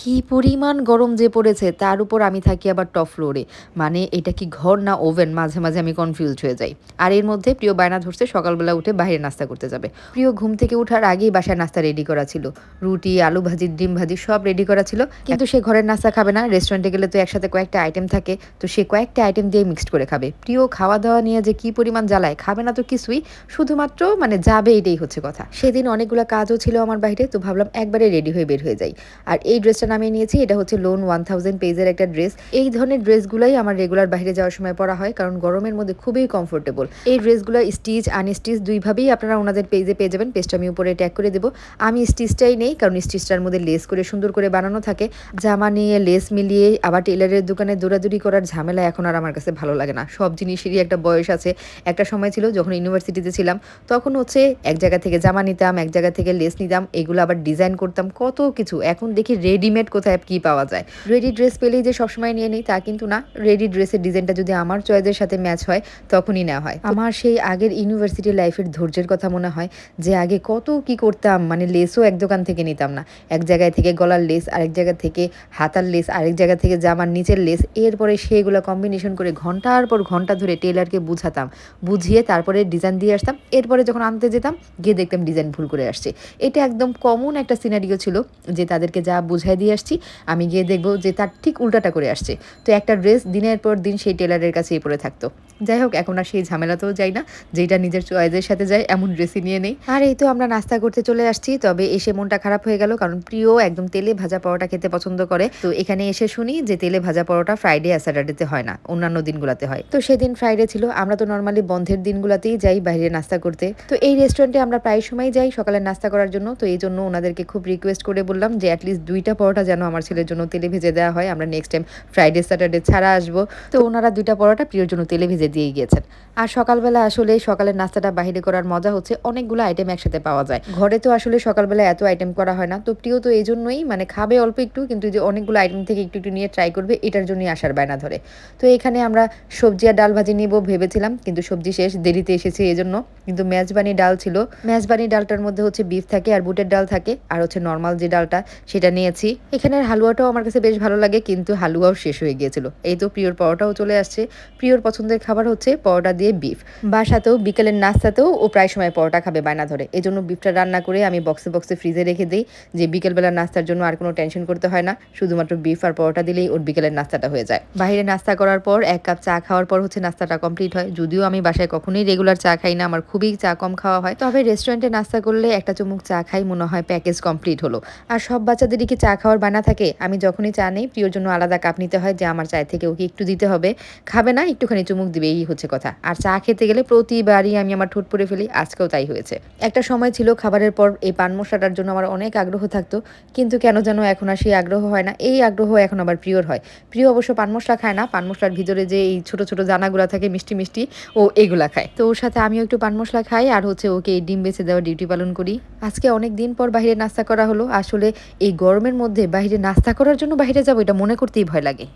কি পরিমাণ গরম যে পড়েছে, তার উপর আমি থাকি আবার টপ ফ্লোরে মানে এটা কি ঘর না ওভেন মাঝে মাঝে আমি কনফিউজ হয়ে যাই। আর এর মধ্যে প্রিয় বায়না ধরছে, সকালবেলা উঠে বাইরে নাস্তা করতে যাবে। প্রিয় ঘুম থেকে উঠার আগেই বাসায় নাস্তা রেডি করা ছিল। রুটি, আলু ভাজি, ডিম ভাজি সব রেডি করা ছিল। কিন্তু সে ঘরের নাস্তা খাবে না রেস্টুরেন্টে গেলে তো একসাথে কয়েকটা আইটেম থাকে, তো সে কয়েকটা আইটেম দিয়ে মিক্সড করে খাবে। প্রিয় খাওয়া দাওয়া নিয়ে যে কি পরিমাণ জ্বালায়, খাবে না তো কিছুই, শুধুমাত্র মানে যাবে এটাই হচ্ছে কথা। সেদিন অনেকগুলো কাজও ছিল আমার বাইরে, তো ভাবলাম একবারে রেডি হয়ে বের হয়ে যাই। আর এই ড্রেসটা নামিয়ে নিয়েছি। এটা হচ্ছে লোন ওয়ান থাউজেন্ড পেজের একটা ড্রেস এই ধরনের ড্রেসগুলোই আমার রেগুলার বাইরে যাওয়ার সময় পরা হয়, কারণ গরমের মধ্যে খুবই কমফোর্টেবল এই ড্রেসগুলো স্টিচ আনস্টিচ দুইভাবেই আপনারা ওনাদের পেজে পেয়ে যাবেন। পেজটা আমি উপরে ট্যাগ করে দেবো। আমি স্টিচটাই নেই, কারণ স্টিচটার মধ্যে লেস করে সুন্দর করে বানানো থাকে। জামা নিয়ে লেস মিলিয়ে আবার টেলারের দোকানে দৌড়াদৌড়ি করার ঝামেলা এখন আর আমার কাছে ভালো লাগে না। সব জিনিসেরই একটা বয়স আছে। একটা সময় ছিল যখন ইউনিভার্সিটিতে ছিলাম, তখন হচ্ছে এক জায়গা থেকে জামা নিতাম, এক জায়গা থেকে লেস নিতাম, এগুলো আবার ডিজাইন করতাম, কত কিছু। এখন দেখি রেডিমেড কোথায় কি পাওয়া যায়? রেডি ড্রেস পেলেই যে সবসময় নিয়ে নিই তা কিন্তু না। রেডি ড্রেসের ডিজাইনটা যদি আমার চয়েসের সাথে ম্যাচ হয়, তখনই নেওয়া হয়। আমার সেই আগের ইউনিভার্সিটি লাইফের ধৈর্যের কথা মনে হয় যে আগে কত কি করতাম মানে লেসও এক দোকান থেকে নিতাম না। এক জায়গায় থেকে গলার লেস, আরেক জায়গা থেকে হাতার লেস, আরেক জায়গা থেকে জামার নিচের লেস, এরপরে সেগুলো কম্বিনেশন করে ঘণ্টার পর ঘণ্টা ধরে টেলারকে বুঝাতাম। বুঝিয়ে তারপরে ডিজাইন দিয়ে আসতাম। এরপরে যখন আনতে যেতাম, গিয়ে দেখতাম ডিজাইন ভুল করে আসছে। এটা একদম কমন একটা সিনারিও ছিল যে তাদেরকে যা বুঝাই দিয়ে আসছি। আমি গিয়ে দেখব যে তার ঠিক উল্টাটা করে আসছে। তো একটা ড্রেস দিনের পর দিন সেই টেলারের কাছেই পরে থাকতো। যাই হোক, এখন আর সেই ঝামেলাতেও যাই না। যেটা নিজের চয়েসের সাথে যায়, এমন ড্রেসই নিয়ে নেই। আর এই তো আমরা নাস্তা করতে চলে আসছি, তবে এসে মনটা খারাপ হয়ে গেল, কারণ প্রিয় একদম তেলে ভাজা পরোটা খেতে পছন্দ করে। তো এখানে এসে শুনি যে, তেলে ভাজা পরোটা ফ্রাইডে আর স্যাটারডেতে হয় না, অন্যান্য দিনগুলোতে হয়। তো সেদিন ফ্রাইডে ছিল, আমরা তো নর্মালি বন্ধের দিনগুলোতেই যাই বাইরে নাস্তা করতে। তো এই রেস্টুরেন্টে আমরা প্রায় সময় যাই সকালে নাস্তা করার জন্য, তো এই জন্য ওনাদেরকে খুব রিকোয়েস্ট করে বললাম যে অ্যাটলিস্ট দুইটা পরোটা যেন আমার ছেলের জন্য তেলে ভেজে দেওয়া হয়। আমরা নেক্সট টাইম ফ্রাইডে স্যাটারডে ছাড়া আসব। তো ওনারা দুইটা পরোটা প্রিয়র জন্য তেলে ভেজে দিয়ে গিয়েছেন আর সকালবেলা আসলে সকালের নাস্তাটা বাইরে করার মজা হচ্ছে, অনেকগুলো আইটেম একসাথে পাওয়া যায়। ঘরে তো আসলে সকালবেলা এত আইটেম করা হয় না, তো প্রিয় তো এই জন্যই মানে খাবে অল্প একটু, কিন্তু যে অনেকগুলো আইটেম থেকে একটু একটু নিয়ে ট্রাই করবে, এটার জন্যই আসার বায়না ধরে। তো এখানে আমরা সবজি আর ডাল ভাজি নিব ভেবেছিলাম, কিন্তু সবজি শেষ, দেরিতে এসেছে এই জন্য কিন্তু মেজবানি ডাল ছিল। মেজবানি ডালটার মধ্যে হচ্ছে বিফ থাকে আর বুটের ডাল থাকে, আর হচ্ছে নর্মাল যে ডালটা সেটা নিয়েছি। এখানের হালুয়াটাও আমার কাছে বেশ ভালো লাগে, কিন্তু হালুয়াও শেষ হয়ে গিয়েছিল। এই তো প্রিয়র পরোটাও চলে আসছে। প্রিয়র পছন্দের খাবার হচ্ছে পরোটা দিয়ে বিফ বাসাতেও, বিকেলের নাস্তাতেও ও প্রায় সময় পরোটা খাবে বায়না ধরে। এই জন্য বিফটা রান্না করে আমি বক্সে বক্সে ফ্রিজে রেখে দিই যে বিকেলবেলা নাস্তার জন্য আর কোনো টেনশন করতে হয় না। শুধুমাত্র বিফ আর পরোটা দিলেই ওর বিকেলের নাস্তাটা হয়ে যায়। বাইরে নাস্তা করার পর এক কাপ চা খাওয়ার পর হচ্ছে নাস্তাটা কমপ্লিট হয়। যদিও আমি বাসায় কখনোই রেগুলার চা খাই না, আমার খুবই চা কম খাওয়া হয়। তবে রেস্টুরেন্টে নাস্তা করলে একটা চুমুক চা খাই মনে হয় প্যাকেজ কমপ্লিট হলো। আর সব বাচ্চাদেরই কি চা খাওয়ার বানা থাকে? আমি যখনই চা নেই, প্রিয়র জন্য আলাদা কাপ নিতে হয় যে আমার চায় থেকে ওকে একটু দিতে হবে। খাবে না, একটুখানি চুমুক দিবে। এই হচ্ছে কথা। আর চা খেতে গেলে প্রতিবারই আমি আমার ঠোঁট পরে ফেলি, আজকেও তাই হয়েছে। একটা সময় ছিল খাবারের পর এই পান মশলাটার জন্য আমার অনেক আগ্রহ থাকতো, কিন্তু কেন যেন এখন আর সেই আগ্রহ হয় না। এই আগ্রহ এখন আবার প্রিয়র হয়। প্রিয় অবশ্য পান মশলা খায় না, পান মশলার ভিতরে যে এই ছোট ছোট দানাগুলো থাকে, মিষ্টি মিষ্টি, ও এগুলা খায়। তো ওর সাথে আমিও একটু পান মশলা খাই, আর হচ্ছে ওকে এই ডিম বেছে দেওয়ার ডিউটি পালন করি। আজকে অনেক দিন পর বাইরে নাস্তা করা হলো। আসলে এই গরমের মধ্যে বাইরে নাস্তা করার জন্য বাইরে যাব, এটা মনে করতেই ভয় লাগে।